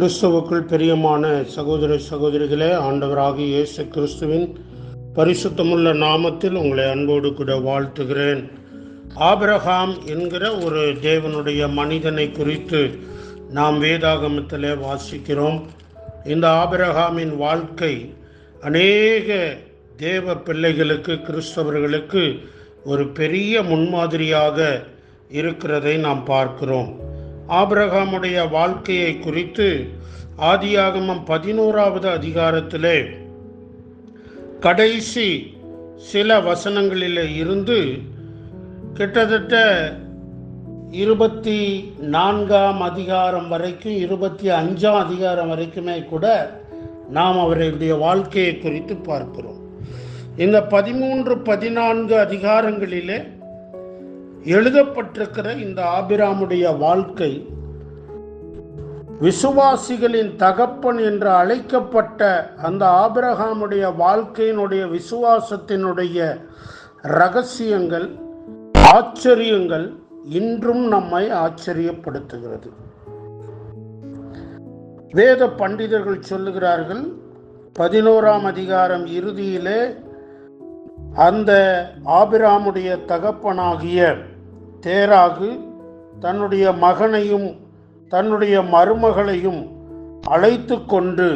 கிறிஸ்துவுக்குள் பிரியமான சகோதர சகோதரிகளே ஆண்டவராகி இயேசு கிறிஸ்துவின் பரிசுத்தமுள்ள நாமத்தில் உங்களை அன்போடு கூட வாழ்த்துகிறேன். ஆபிரகாம் என்கிற ஒரு தேவனுடைய மனிதனை குறித்து நாம் வேதாகமத்தில் வாசிக்கிறோம். இந்த ஆபிரகாமின் வாழ்க்கை அநேக தேவ பிள்ளைகளுக்கு கிறிஸ்தவர்களுக்கு ஒரு பெரிய முன்மாதிரியாக இருக்கிறதை நாம் பார்க்கிறோம். ஆபிரகாமுடைய வாழ்க்கையை குறித்து ஆதியாகமம் பதினோராவது அதிகாரத்திலே கடைசி சில வசனங்களில் இருந்து கிட்டத்தட்ட இருபத்தி நான்காம் அதிகாரம் வரைக்கும் இருபத்தி அஞ்சாம் அதிகாரம் வரைக்குமே கூட நாம் அவருடைய வாழ்க்கையை குறித்து பார்க்கிறோம். இந்த பதிமூன்று பதினான்கு அதிகாரங்களிலே எழுதப்பட்டிருக்கிற இந்த ஆபிராமுடைய வாழ்க்கை விசுவாசிகளின் தகப்பன் என்று அழைக்கப்பட்ட அந்த ஆபிரகாமுடைய வாழ்க்கையினுடைய விசுவாசத்தினுடைய ரகசியங்கள் ஆச்சரியங்கள் இன்றும் நம்மை ஆச்சரியப்படுத்துகிறது. வேத பண்டிதர்கள் சொல்லுகிறார்கள் பதினோராம் அதிகாரம் இறுதியிலே அந்த ஆபிராமுடைய தகப்பனாகிய தேராகு தன்னுடைய மகனையும் தன்னுடைய மருமகளையும் அழைத்து கொண்டு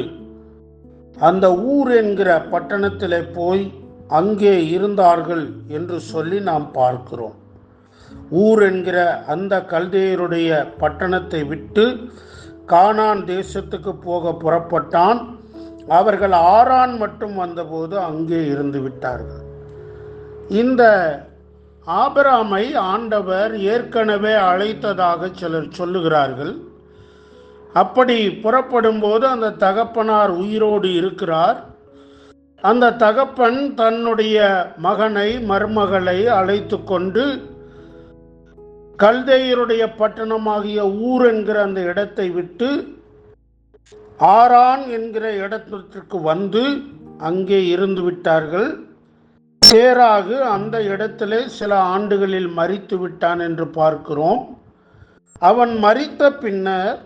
அந்த ஊர் என்கிற பட்டணத்தில் போய் அங்கே இருந்தார்கள் என்று சொல்லி நாம் பார்க்கிறோம். ஊர் என்கிற அந்த கல்தேயருடைய பட்டணத்தை விட்டு கானான் தேசத்துக்கு போக புறப்பட்டான். அவர்கள் ஆறான் மட்டும் வந்தபோது அங்கே இருந்து விட்டார்கள். இந்த ஆபராமை ஆண்டவர் ஏற்கனவே அழைத்ததாக சிலர் சொல்லுகிறார்கள். அப்படி புறப்படும்போது அந்த தகப்பனார் உயிரோடு இருக்கிறார். அந்த தகப்பன் தன்னுடைய மகனை மருமகளை அழைத்து கொண்டு கல்தேயருடைய பட்டணமாகிய ஊர் என்கிற அந்த இடத்தை விட்டு ஆரான் என்கிற இடத்திற்கு வந்து அங்கே இருந்து விட்டார்கள். சேராகு அந்த இடத்திலே சில ஆண்டுகளில் மறித்து விட்டான் என்று பார்க்கிறோம். அவன் மறித்த பின்னர்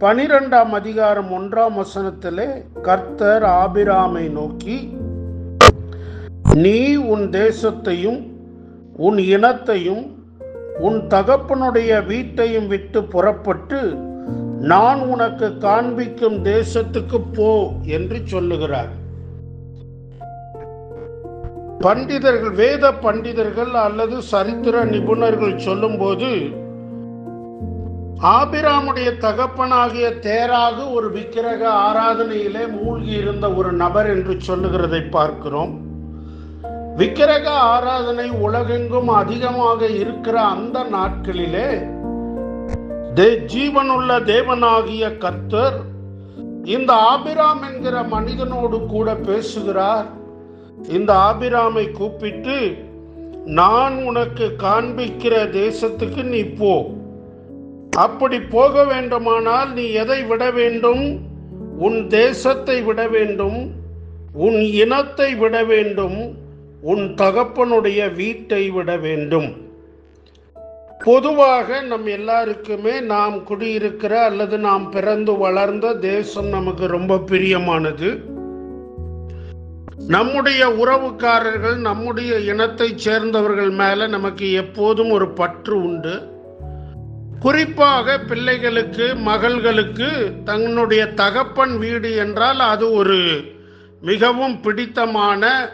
பனிரெண்டாம் அதிகாரம் ஒன்றாம் வசனத்திலே கர்த்தர் ஆபிராமை நோக்கி நீ உன் தேசத்தையும் உன் இனத்தையும் உன் தகப்பனுடைய வீட்டையும் விட்டு புறப்பட்டு நான் உனக்கு காண்பிக்கும் தேசத்துக்கு போ என்று சொல்லுகிறார். பண்டிதர்கள் வேத பண்டிதர்கள் அல்லது சரித்திர நிபுணர்கள் சொல்லும்போது ஆபிராமுடைய தகப்பனாகிய தேராகு ஒரு விக்கிரக ஆராதனையிலே மூழ்கி இருந்த ஒரு நபர் என்று சொல்லுகிறதை பார்க்கிறோம். விக்கிரக ஆராதனை உலகெங்கும் அதிகமாக இருக்கிற அந்த நாட்களிலே தே ஜீவனுள்ள தேவனாகிய கர்த்தர் இந்த ஆபிராம் என்கிற மனிதனோடு கூட பேசுகிறார். இந்த ஆபிராமை கூப்பிட்டு நான் உனக்கு காண்பிக்கிற தேசத்துக்கு நீ போ. அப்படி போக வேண்டுமானால் நீ எதை விட வேண்டும்? உன் தேசத்தை விட வேண்டும். உன் இனத்தை விட வேண்டும். உன் தகப்பனுடைய வீட்டை விட வேண்டும். பொதுவாக நம் எல்லாருக்குமே நாம் குடியிருக்கிற அல்லது நாம் பிறந்து வளர்ந்த தேசம் நமக்கு ரொம்ப பிரியமானது. நம்முடைய உறவுக்காரர்கள் நம்முடைய இனத்தை சேர்ந்தவர்கள் மேல நமக்கு எப்போதும் ஒரு பற்று உண்டு. குறிப்பாக பிள்ளைகளுக்கு மகள்களுக்கு தன்னுடைய தகப்பன் வீடு என்றால் அது ஒரு மிகவும் பிடித்தமான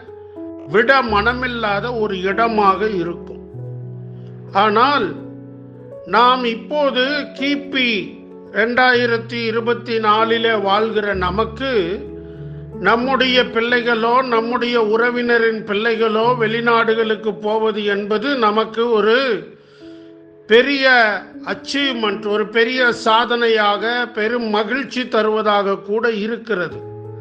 விட மனமில்லாத ஒரு இடமாக இருக்கும். ஆனால் நாம் இப்போது கிபி ரெண்டாயிரத்தி இருபத்தி நாலில் வாழ்கிற நமக்கு நம்முடைய பிள்ளைகளோ நம்முடைய உறவினரின் பிள்ளைகளோ வெளிநாடுகளுக்கு போவது என்பது நமக்கு ஒரு பெரிய அச்சீவ்மெண்ட் ஒரு பெரிய சாதனையாக பெரும் மகிழ்ச்சி தருவதாக கூட இருக்கிறது.